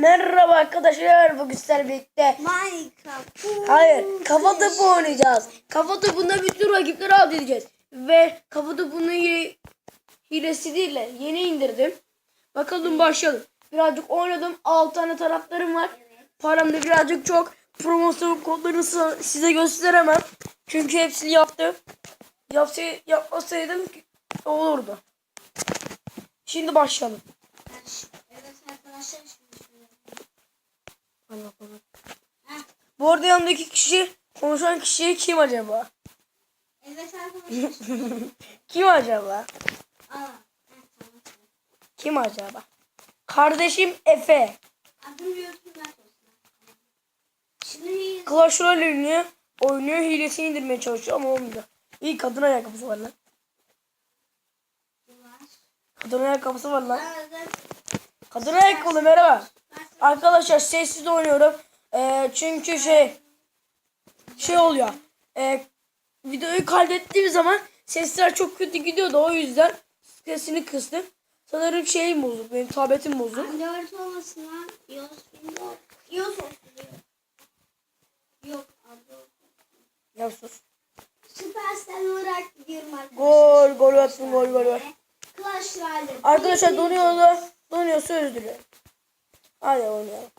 Merhaba arkadaşlar. Bugün sizlerle birlikte Minecraft. Hayır, kafa topu oynayacağız. Kafa topunda bütün rakipleri alt edeceğiz. Ve kafa topunun hile, hilesi değil de yeni indirdim. Bakalım başlayalım. Birazcık oynadım. 6 tane taraftarım var. Param da birazcık çok. Promosyon kodlarını size gösteremem. Çünkü hepsini yaptım. Yapsay, yapmasaydım olurdu. Şimdi başlayalım. Evet arkadaşlar Bu arada yanımdaki kişi, konuşan kişi kim acaba? Evet arkadaşlar. Kim acaba? Kim acaba? Kardeşim Efe. Adım. Şimdi Clash Royale oynuyor. Oynuyor hilesini indirmeye çalışıyor ama olmuyor. İyi kadın ayakkabısı var lan. Kadın ayakkabısı var lan. Kadın ayakkabılı merhaba. Arkadaşlar sessiz oynuyorum. Ee, çünkü şey şey oluyor. Ee, videoyu kaydettiğim zaman sesler çok kötü gidiyordu o yüzden sesini kıstım. Sanırım şeyim bozuk. Benim tabletim bozuk. Android olmasından iOS Windows. iOS. Yok. Ya sus. Supercell olarak gidiyorum arkadaşlar. Gol gol attım gol gol gol. Clash Royale. Arkadaşlar donuyor da donuyorsa dilerim. Hadi oynayalım.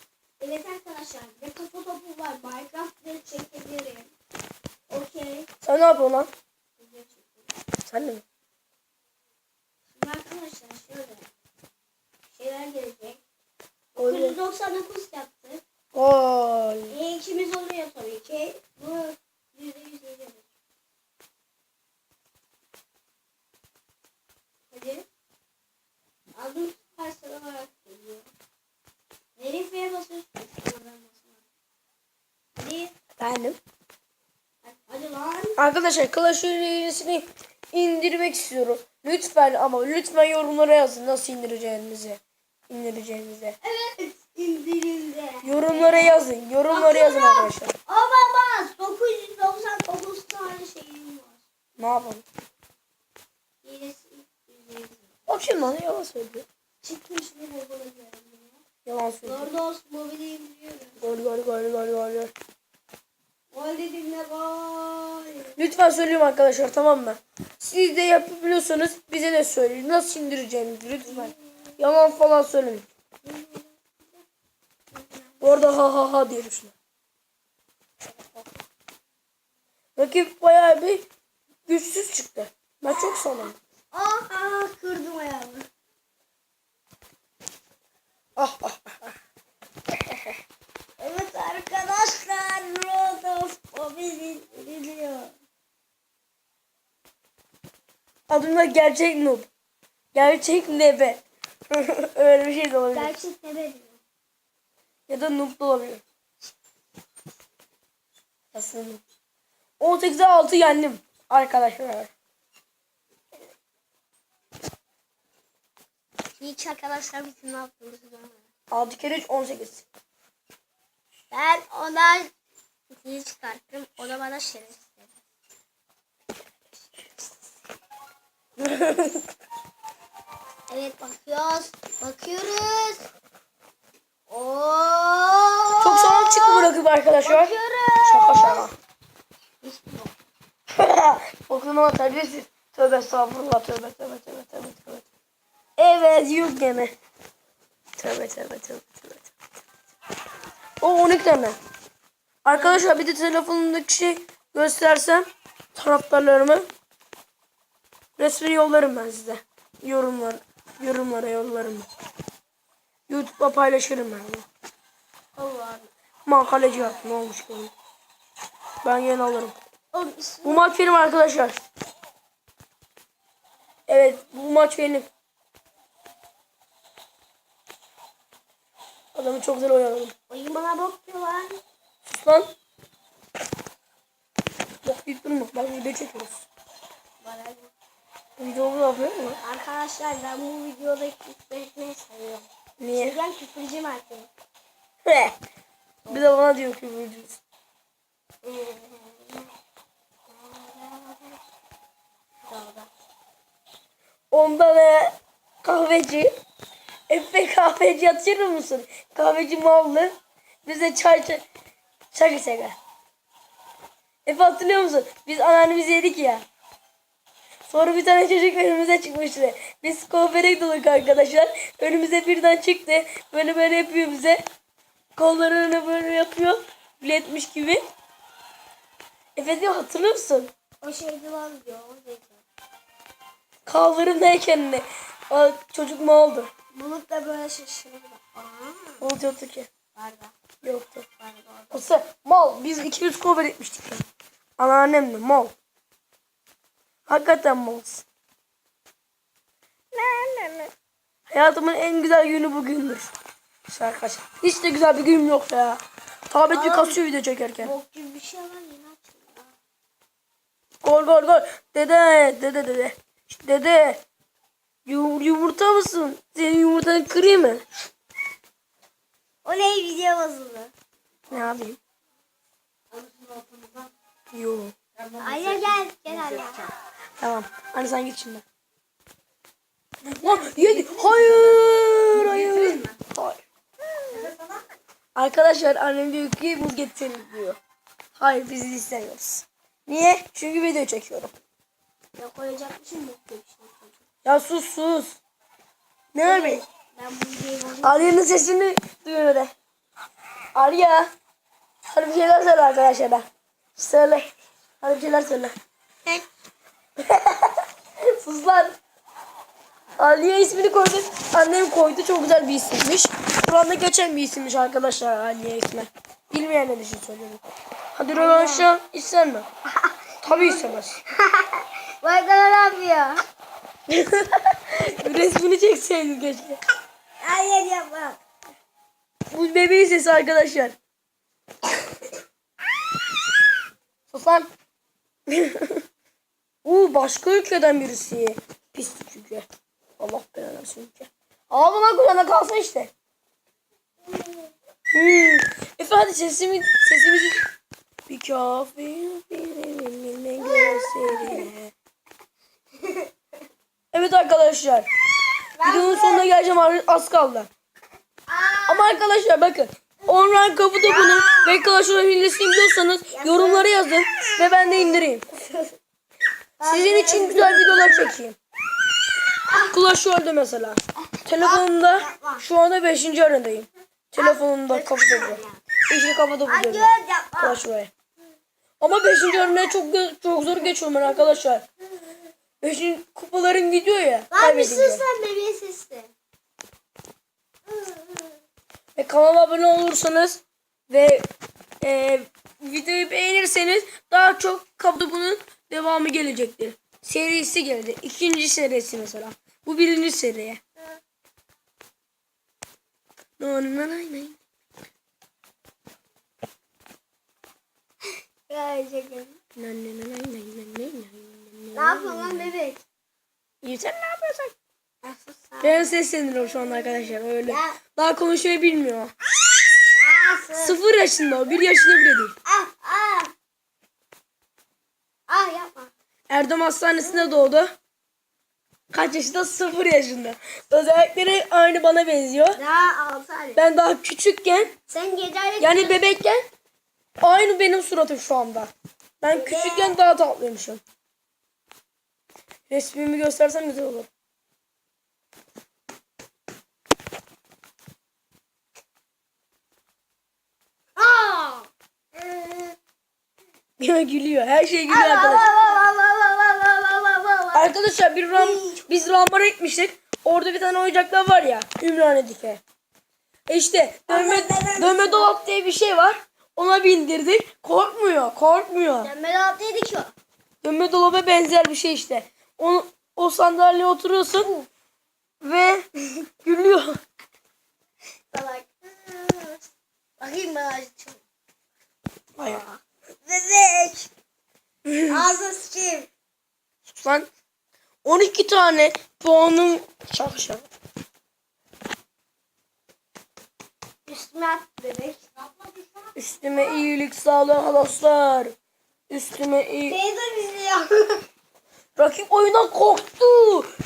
Evet arkadaşlar bir kafa topu var. Minecraft'ları çekebilirim. Okey. Sen ne yapıyorsun lan? Sen de mi? Şimdi arkadaşlar şöyle. Şeyler gelecek. Gol. 999 yaptık. Gol. E, ikimiz oluyor tabii ki. Bu yüzde yüz gelir. Hadi. Aldım parçalı olarak geliyor. Verifeye basıyorsun. Hadi. Lan. Arkadaşlar Clash Royale'sini indirmek istiyorum. Lütfen ama lütfen yorumlara yazın nasıl indireceğinizi. İndireceğinizi. Evet indirildi. Yorumlara yazın. Yorumlara yazın arkadaşlar. Olamaz. 999 tane şeyim var. Ne yapalım? Yüzde yüz. O kim lan? Yalan söylüyor. Çıkmış Google'a göre. Yalan söylüyor. Lordos mobili indiriyorum. Gol gol gol gol gol. gol. Gol dedim ne gol. Lütfen söyleyeyim arkadaşlar tamam mı? Siz de yapabiliyorsanız bize de söyleyin. Nasıl indireceğinizi lütfen. Yalan falan söylemeyin. Bu arada ha ha ha diyelim şuna. Rakip bayağı bir güçsüz çıktı. Ben çok sandım. Ah ah kırdım ayağımı. Ah ah. Evet arkadaşlar Lordos mobili indiriliyor. Adım da gerçek noob. Gerçek nebe. Öyle bir şey de olabilir. Gerçek ne veriyor? Ya da noob da olabilir. Aslında noob. 18'e 6 yendim arkadaşlar. Hiç arkadaşlar bizim ne yaptığımızı görmedim. 6 kere 3 18. Ben ona dil çıkarttım. O da bana şerefsiz dedi. evet bakıyoruz. Bakıyoruz. Oo. Çok sağlam çıktı bu rakip arkadaşlar. Bakıyoruz. Şaka şaka. Hiç yok. Okuma terbiyesiz. Tövbe estağfurullah. Tövbe tövbe. Evet yok gene. Tövbe tövbe tövbe tövbe. O 12 tane. Arkadaşlar bir de telefonumdaki şey göstersem taraftarlarımı resmini yollarım ben size. Yorumlar, yorumlara yollarım. YouTube'da paylaşırım ben bunu. Allah'ım. Aman kaleci yap ne olmuş ki? Ben yine alırım. Oğlum Bu maç benim arkadaşlar. Evet bu maç benim. Adamı çok güzel oynadım. oyun bana bok diyor lan. Sus lan. Bak deyip durma. Bak video çekiyoruz. Bana. Videomu yapıyor mu? Arkadaşlar ben bu videoda küfür etmeyi seviyorum. Niye? Ben küfürcü erkeğim. He. Bir de bana diyor. Dağda. Onda ne? Kahveci. Efe kahveci hatırlıyor musun? Kahveci mallı. Bize çay çay. Şaka şaka. Efe hatırlıyor musun? Biz anneannemizi yedik ya. Sonra bir tane çocuk önümüze çıkmıştı. Biz kuaföre gidiyorduk arkadaşlar. Önümüze birden çıktı. Böyle böyle yapıyor bize. Kollarını böyle yapıyor. Biletmiş gibi. Efe diyor hatırlıyor musun? O şeydi lan diyor. Oradaydı. Kaldırımdayken ne? Aa, çocuk mu oldu? Bulut da böyle şaşırdı. Bulut yoktu ki. Vardı. Yoktu. Vardı. Olsa mal. Biz 200 cover etmiştik ya. Anneannem de mal. Hakikaten malsın. Hayatımın en güzel günü bugündür. İşte Arkadaşlar. Hiç de güzel bir günüm yok ya. Tabletçi Aa. kasıyor video çekerken. Bok gibi bir şey var yine açıldı. Gol gol gol. Dede dede dede. Dede. Yu- yumurta mısın? Senin yumurtanı kırayım mı? O ne video bozuldu. Ne yapayım? Yo. Ayla gel. Gel Ayla. Tamam. Hani sen git şimdi. Lan yedi. Hayır. Hayır. Hayır. Arkadaşlar annem diyor ki buz getirin diyor. Hayır biz istemiyoruz. Niye? Çünkü video çekiyorum. Ya koyacakmışım bir şey. Ya sus sus. Ne videoyu bozuldu. Arya'nın sesini duyuyor öyle. Arya. Hadi bir şeyler söyle arkadaşlara. Söyle. Hadi bir şeyler söyle. Sus lan. Aliye ismini koyduk. Annem koydu. Çok güzel bir isimmiş. Kur'an'da geçen bir isimmiş arkadaşlar Aliye ismi. Bilmeyenler için söylüyorum. Hadi rövanşı ister mi? Tabii istemez. Bak ne yapıyor? Resmini çekseydin keşke. Hayır yapma. Bu bebeğin sesi arkadaşlar. Sus lan. Uuu başka ülkeden birisi. Pislik ülke. Allah belanı ülke. Ağlama lan Kur'an'da kalsın işte. Hmm. Efe hadi sesimi, sesimizi... Bir kafe birimine gösterine. Evet arkadaşlar. Videonun sonuna geleceğim az kaldı. Ama arkadaşlar bakın. Online kapıda bunu ve Clash Royale hilesini biliyorsanız yorumlara yazın ve ben de indireyim. Sizin için güzel videolar çekeyim. Clash Royale'de mesela. Telefonumda şu anda 5. aradayım. Telefonumda kapıda bu. İşte kapıda bu Hayır diyorum. Clash Royale. Ama 5. arenaya çok çok zor geçiyorum ben arkadaşlar. 5. kupalarım gidiyor ya. Lan bir kaybedince. sus sen bebeğe sesli. Ve kanala abone olursanız ve e, videoyu beğenirseniz daha çok kapıda bunun devamı gelecektir. Serisi gelecek. İkinci serisi mesela. Bu birinci seriye. No, no, no, no. Gerçekten. No, no, no, no, no, no, no, Ne yapıyorsun lan bebek? İyi sen ne yapıyorsun? Ben sesleniyorum şu anda arkadaşlar öyle. Ya. Daha konuşmayı bilmiyor. Sus. Sıfır yaşında o. Bir yaşında bile değil. Ah ah. Ah yapma. Erdem Hastanesi'nde doğdu. Kaç yaşında? Sıfır yaşında. Özellikleri aynı bana benziyor. Daha altı ay. Ben daha küçükken Sen geceyle yani bebekken aynı benim suratım şu anda. Ben küçükken daha tatlıymışım. Resmimi göstersem güzel olur. Gülüyor. Her şey gülüyor arkadaşlar. Arkadaşlar bir ram, biz Rambar'a gitmiştik. Orada bir tane oyuncaklar var ya. Ümraniye'deki. E işte dönme, dönme dolap diye bir şey var. Ona bindirdik. Korkmuyor. Korkmuyor. Dönme dolap değildi ki o. Dönme dolaba benzer bir şey işte. O, o sandalyeye oturuyorsun ve gülüyor. Salak. Bakayım ben açayım. Bayağı. Bebek. Ağzına sıçayım. Sus lan. 12 tane puanım şak şak. Üstüme at bebek. Üstüme iyilik sağlığı dostlar. Üstüme iyi. Teyze izliyor. Rakip oyundan korktu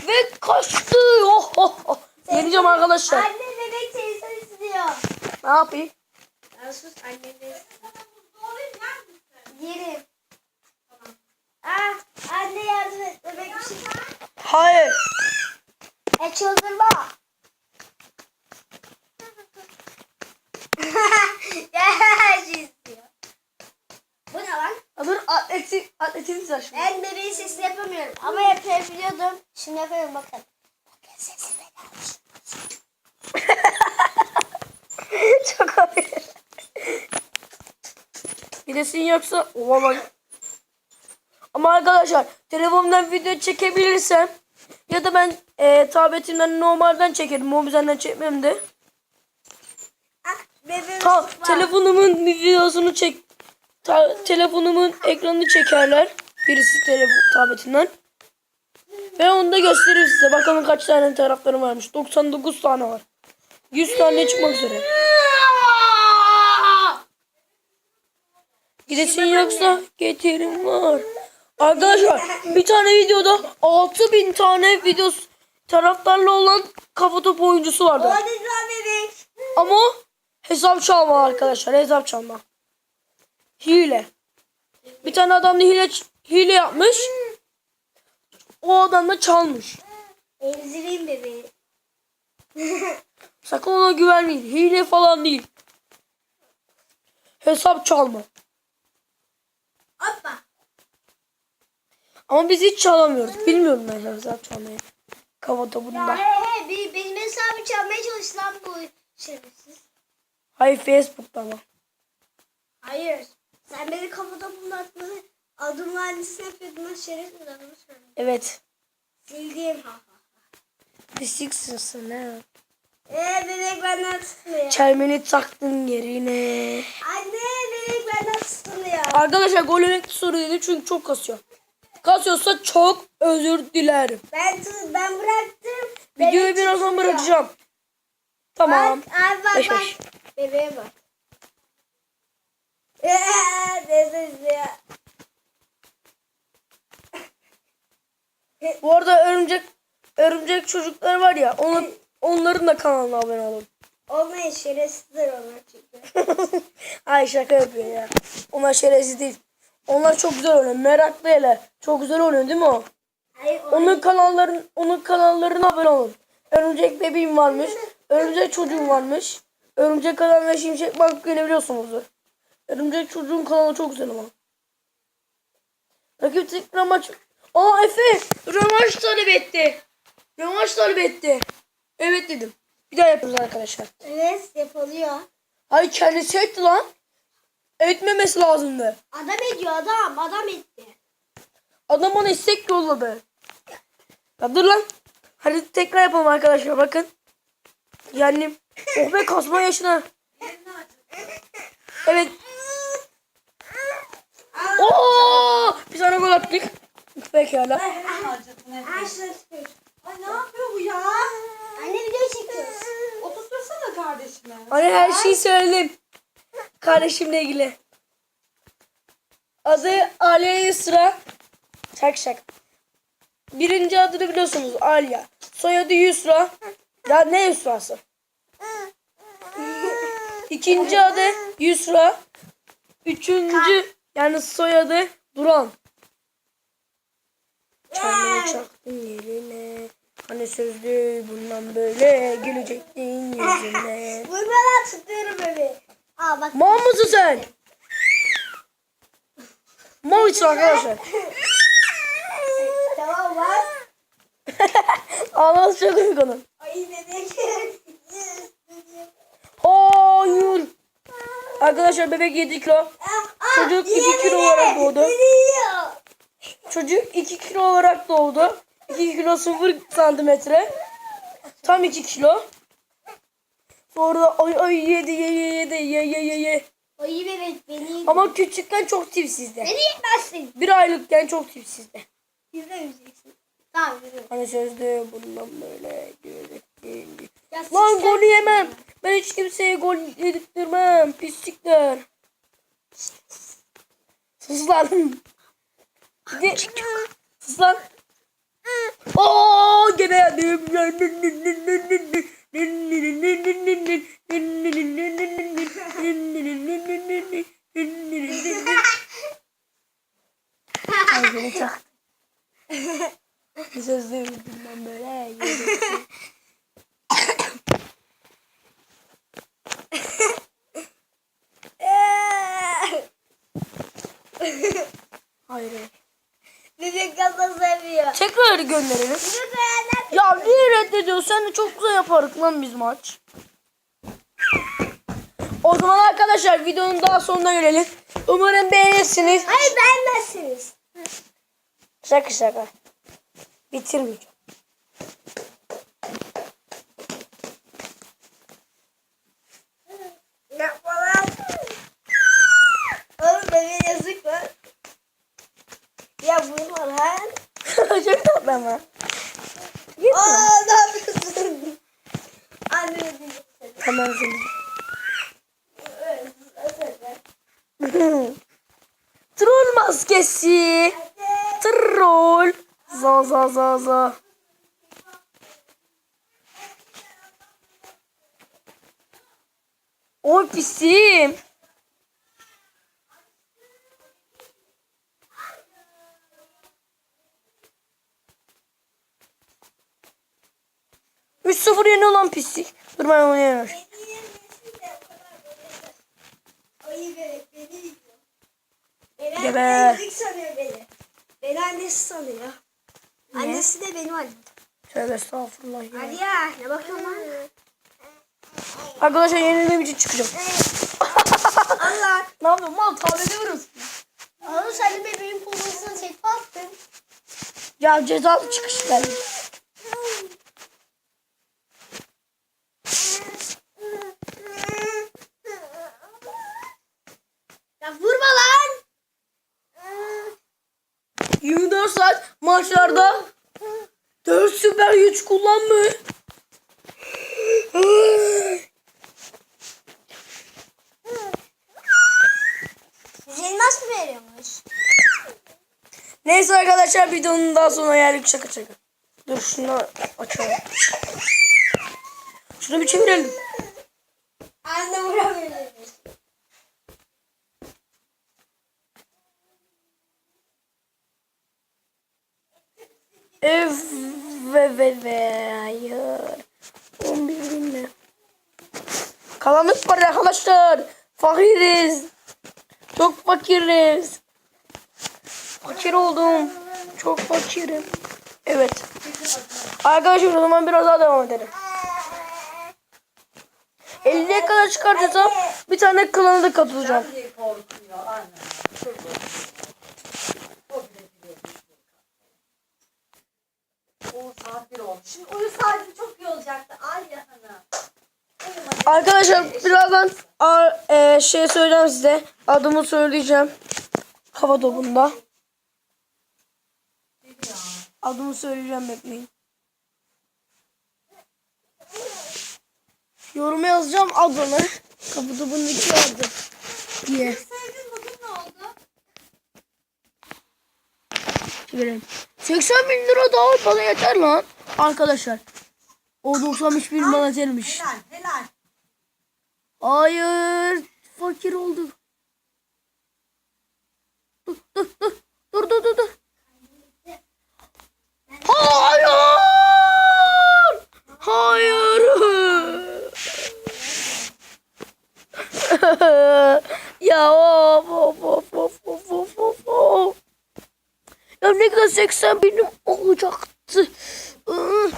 ve kaçtı. Oh, oh, oh. Yeneceğim arkadaşlar. Anne bebek televizyon istiyor. Ne yapayım? Ya sus anne de Yerim. Ah, anne yardım et bebek bir şey. Hayır. E çıldırma. ya şey istiyor. Bu ne lan? Dur atleti, atletimiz var şimdi. Ben bebeğin sesini yapamıyorum ama yapabiliyordum. Şimdi yapıyorum bakın. Bakın sesime gelmiş. Çok komik. Gidesin yoksa oha bak. Ama arkadaşlar telefonumdan video çekebilirsem ya da ben e, tabletimden normalden çekerim. Mobilden çekmem de. Ah Ta, telefonumun videosunu çek ta- telefonumun ekranını çekerler. Birisi telefon tabletinden. Ve onu da göstereyim size. Bakalım kaç tane taraftarım varmış. 99 tane var. 100 tane çıkmak üzere. Gidesin yoksa getirin var. Arkadaşlar bir tane videoda 6000 tane videos taraftarlı olan kafa topu oyuncusu vardı. Ama hesap çalma arkadaşlar. Hesap çalma. Hile. Bir tane adam da hile, hile yapmış. O adam da çalmış. Emzireyim bebeği. Sakın ona güvenmeyin. Hile falan değil. Hesap çalma. Hoppa. Ama biz hiç çalamıyoruz. Bilmiyorum ben hesap çalmayı. Kafa topunda. He he bir, benim hesabı çalmaya çalıştı lan bu şerefsiz. Hayır Facebook'ta ama. Hayır. Sen beni kafada bunlatmanı adım listesine yapıyordun lan şerefsiz adamı söyle. Evet. Sildiğim ha sen ha. Eee bebek benden tutmuyor. Çelmeni taktın yerine. Anne bebek benden tutmuyor. Arkadaşlar gol yönetli soru dedi çünkü çok kasıyor. Kasıyorsa çok özür dilerim. Ben ben bıraktım. Videoyu birazdan bırakacağım. Tamam. Bak abi bak Beş bak. beş. Bebeğe bak. Bu arada örümcek örümcek çocuklar var ya onun, onların da kanalına abone olun. Olmayın şerefsizler onlar çünkü. Ay şaka yapıyor ya. Onlar şerefsiz değil. Onlar çok güzel oynuyor. Meraklı hele. Çok güzel oynuyor değil mi o? Hayır Onun kanalların onun kanallarına abone olun. Örümcek bebeğim varmış. Örümcek çocuğum varmış. Örümcek adam ve şimşek bak görebiliyorsunuzdur. Örümcek çocuğun kanalı çok güzel ama. Rakip tek ramaç. Aa Efe rövanş talep etti. Rövanş talep etti. Evet dedim. Bir daha yapıyoruz arkadaşlar. Evet yapılıyor. Hayır kendisi etti lan. Etmemesi lazımdı. Adam ediyor adam. Adam etti. Adam bana istek yolladı. Ya dur lan. Hadi tekrar yapalım arkadaşlar bakın. Yani oh be kasma yaşına. Evet. Oo! Bir tane gol attık. Pekala. Ha şurası. Ay ne yapıyor bu ya? Anne video çekiyoruz. Oturtursana kardeşime. Hani her şeyi söyledim. Kardeşimle ilgili. Adı Aliye Yusra. Şak şak. Birinci adını biliyorsunuz Aliye. Soyadı Yusra. Ya ne Yusra'sı? İkinci adı Yusra. Üçüncü yani soyadı Duran. Çarmıha çaktın yerine. Hani sözlü bundan böyle gülecektin yüzüne. Vurmadan tutuyorum bebeği. Aa bak. Mal mısın sen? Mal için arkadaşlar. tamam bak. Ağlaması çok onun. Ay bebek. Hayır. Arkadaşlar bebek 7 kilo. Çocuk iki kilo olarak doğdu. Çocuk 2 kilo olarak doğdu. 2 kilo 0 santimetre. Tam 2 kilo. Sonra ay ay yedi ye ye yedi ye ye ye ye. Ay bebek beni yedi. Ama küçükken çok tipsizdi. Beni yemezsin. Bir aylıkken çok tipsizdi. İzlemeyeceksin. Tamam yürü. Hani sözde bundan böyle görecektin. Ya Lan gol yemem. Ben hiç kimseye gol yedirtmem. Pislikler. Sus lan. Bir de- Sus lan. Oo gene yandım. Ağzını çaktım. Söz ben böyle. Hayır. Seviyor. Tekrar gönderelim. Ya niye reddediyorsun? Sen de çok güzel yaparız lan biz maç. O zaman arkadaşlar videonun daha sonuna gelelim. Umarım beğenirsiniz. Hayır beğenmezsiniz. Şaka şaka. Bitirmeyeceğim. 3-0 yeni olan pislik. Dur ben onu yemem. Gebe. Beni Beni sanıyor beni. Beni annesi sanıyor. Niye? Annesi de benim annem. Tövbe estağfurullah. Ya. Hadi ya ne bakıyorsun lan? Arkadaşlar yenilmem için çıkacağım. Allah. ne yapıyorsun mal tablete vuruyorsun. Oğlum sen de bebeğin pomasını çekme attın. Ya cezalı çıkış geldi. 24 saat maçlarda 4 süper güç kullanma. Yüz elmas mı veriyormuş? Neyse arkadaşlar videonun daha sonuna geldik şaka şaka. Dur şunu açalım. Şunu bir çevirelim. Anne vuramıyormuş. Ev ve ve ve hayır. 11 bin ne? Kalanlık var arkadaşlar. Fakiriz. Çok fakiriz. Fakir oldum. Çok fakirim. Evet. Arkadaşlar o zaman biraz daha devam edelim. 50'ye kadar çıkartırsam bir tane klana da katılacağım. diye korkuyor anne. O bile biliyor. O saat bir oldu. Şimdi uyu saati çok iyi olacaktı. Ay ya hanım. Arkadaşlar birazdan e, şey söyleyeceğim size. Adımı söyleyeceğim. Hava topunda. Adımı söyleyeceğim bekleyin. Yoruma yazacağım adını. Kapı topundaki adı. Diye. Verelim. 80 bin lira daha bana yeter lan. Arkadaşlar. O 91 bana gelmiş. Helal helal. Hayır. Fakir oldu. Dur dur dur. Dur dur dur. dur. Hayır. Hayır. ya of of of of of of of. Ya ne kadar 80 binim olacaktı. Iı,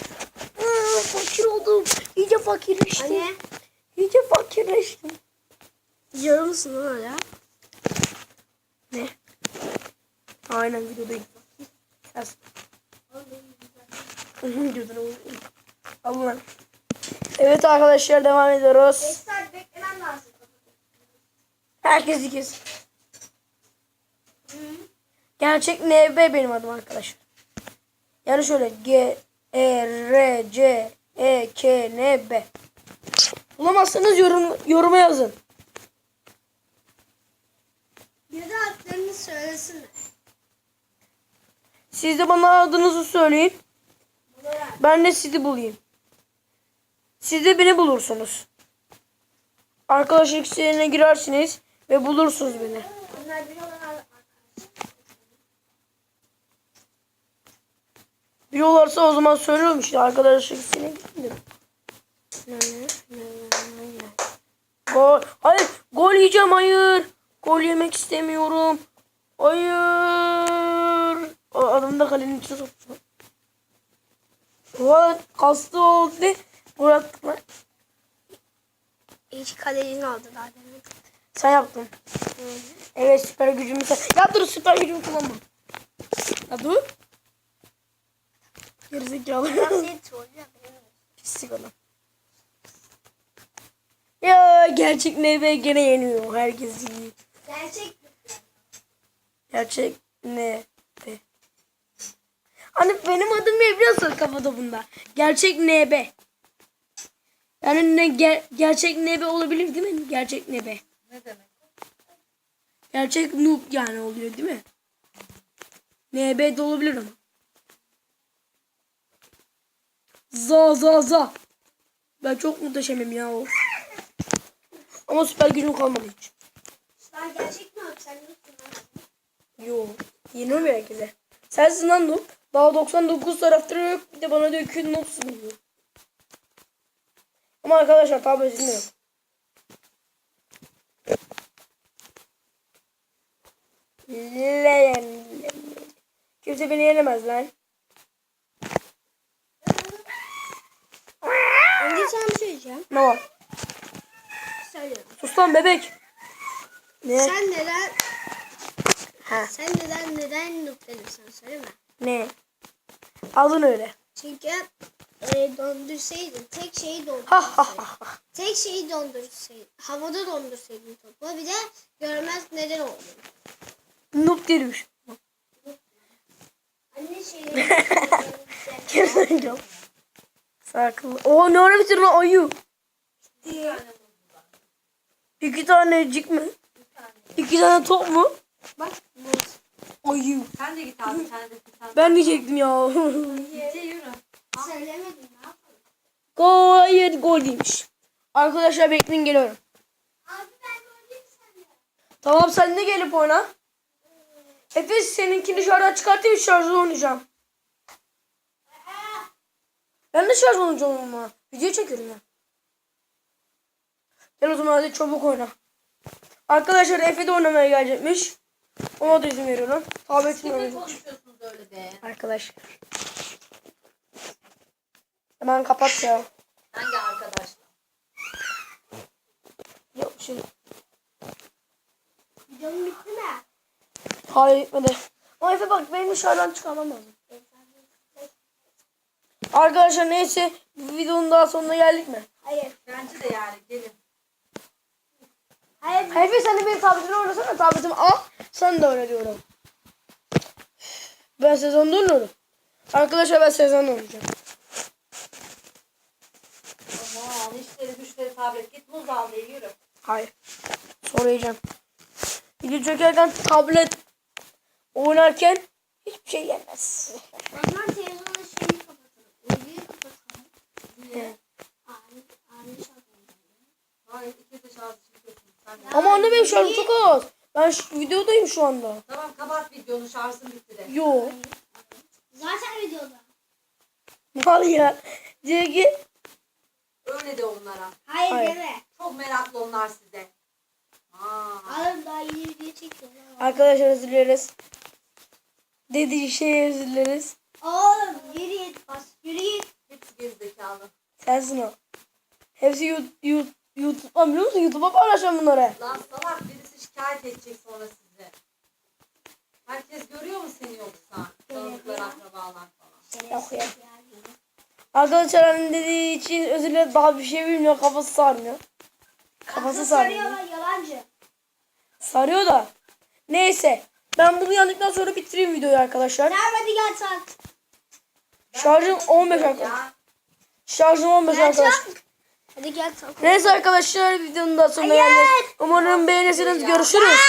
Fakir oldum. İyice fakirleştim. Anne. İyice fakirleştim. Yiyor musun lan öyle? Ne? Aynen videodayım. Ses. Videodan oğlum. Allah. Evet arkadaşlar devam ediyoruz. 5 saat beklemem lazım. Herkes ikiz. Gerçek NB benim adım arkadaşlar. Yani şöyle G E R C E K N B. Bulamazsanız yorum yoruma yazın. Bir de adlarını söylesin. Siz de bana adınızı söyleyin. Ben de sizi bulayım. Siz de beni bulursunuz. Arkadaş iksirine girersiniz ve bulursunuz beni. Onlar bir olan Biliyorlarsa o zaman söylüyorum işte arkadaş iksirine gittim. Gol. Hayır. Gol yiyeceğim. Hayır. Gol yemek istemiyorum. Hayır. O adam da kalenin içine soktu. What? Kastı oldu. Bıraktılar. İlk kalecini aldı daha demin. Sen yaptın. Evet süper gücümü sen. Ya dur süper gücümü kullanma. Ya dur. Gerizekalı. Seni trollüyor. Pislik adam. Ya gerçek neve gene yeniyor herkesi. Gerçek Gerçek ne? be? Hani benim adım ne biliyorsun kafada bunda? Gerçek nebe. Yani ne ger- gerçek nebe olabilir değil mi? Gerçek nebe. Ne demek? Gerçek noob yani oluyor değil mi? NB de olabilir ama. Za za za. Ben çok muhteşemim ya o. Ama süper gücüm kalmadı hiç. Sen gerçek mi abi? Sen yoksun lan. Yo. Yeni mi herkese? Sensin lan noob. Daha 99 taraftarı yok. Bir de bana diyor ki noobsun diyor. Ama arkadaşlar tabi sizinle yok. Kimse beni yenemez lan. Diyeceğim. Ne var? Söylüyorum. Sus lan bebek. Ne? Sen neden Ha, sen neden neden sen söyleme. ne? Alın öyle. Çünkü e, dondursaydın tek şeyi dondursaydın. tek şeyi dondursaydın. Havada dondursaydın topu. Bir de görmez neden oldu. Noob değilmiş. Anne şeyleri Gerizekalı. Sakın. Oo ne ara bitirdin lan ayı? İki tanecik mi? İki tane top mu? Bak Ayı. Sen de git abi sen de Ben diyecektim ya. söylemedim ne yapalım. gol hayır gol değilmiş. Arkadaşlar bekleyin geliyorum. Abi ben gördüm seni. Tamam sen de gelip oyna. Efe seninkini dışarıdan çıkartayım şarjı oynayacağım. Ben de şarj oynayacağım ama. Video çekiyorum ya. Gel o zaman hadi çabuk oyna. Arkadaşlar Efe de oynamaya gelecekmiş. Ona da izin veriyorum. Tabletimle Kimle oynayacak. konuşuyorsunuz öyle be? Arkadaşlar. Hemen kapat ya. Hangi arkadaşla? Yok şey. Videom bitti mi? Hayır gitmedi. Ama Efe bak benim dışarıdan çıkarmam lazım. Arkadaşlar neyse bu videonun daha sonuna geldik mi? Hayır. Bence de yani gelin. Hayır. Efe sen de benim tabletimi oynasana tabletimi al. Sen de oyna diyorum. Ben sezonda oynuyorum. Arkadaşlar ben sezonda oynayacağım. Aman işleri güçleri tablet. Git muz al diye yürü. Hayır. Sonra yiyeceğim. Video çekerken tablet oynarken hiçbir şey yenmez. O zaman televizyonda şeyi kapatalım. Videoyu kapatalım. Evet. Ani, ani şarkı. Hayır ikiniz de şarjı çıkıyorsunuz. Sen Ama anne benim şarjım çok az. Ben şu videodayım şu anda. Tamam kapat videonu şarjın bitti de. Yo. Zaten videoda. Mal ya. Diyor ki Öyle de onlara. Hayır, Hayır. deme. Çok meraklı onlar size. Aa. Alın daha yeni video çekiyorlar. arkadaşlar özür dileriz. Dediği şeye özür dileriz. Oğlum yürü git bas. Yürü git. Hepsi gerizekalı. Sensin o. Hepsi YouTube, YouTube, YouTube'dan biliyor musun? YouTube'a paylaşacağım bunları. Lan salak birisi şikayet edecek sonra sizi. Herkes görüyor mu seni yoksa? Tanıdıklar akrabalar falan. Yok ya. Arkadaşlar annem dediği için özür dilerim. Daha bir şey bilmiyor. Kafası sarmıyor. Kafası sarmıyor. Sarıyorlar yalancı. Sarıyor da. Neyse. Ben bunu yandıktan sonra bitireyim videoyu arkadaşlar. Hadi gel sen. Şarjım 15 arkadaşlar. Şarjım 15 Gel arkadaşlar. Hadi gel. Neyse arkadaşlar videonun da sonuna geldik. Umarım beğenirsiniz. Görüşürüz.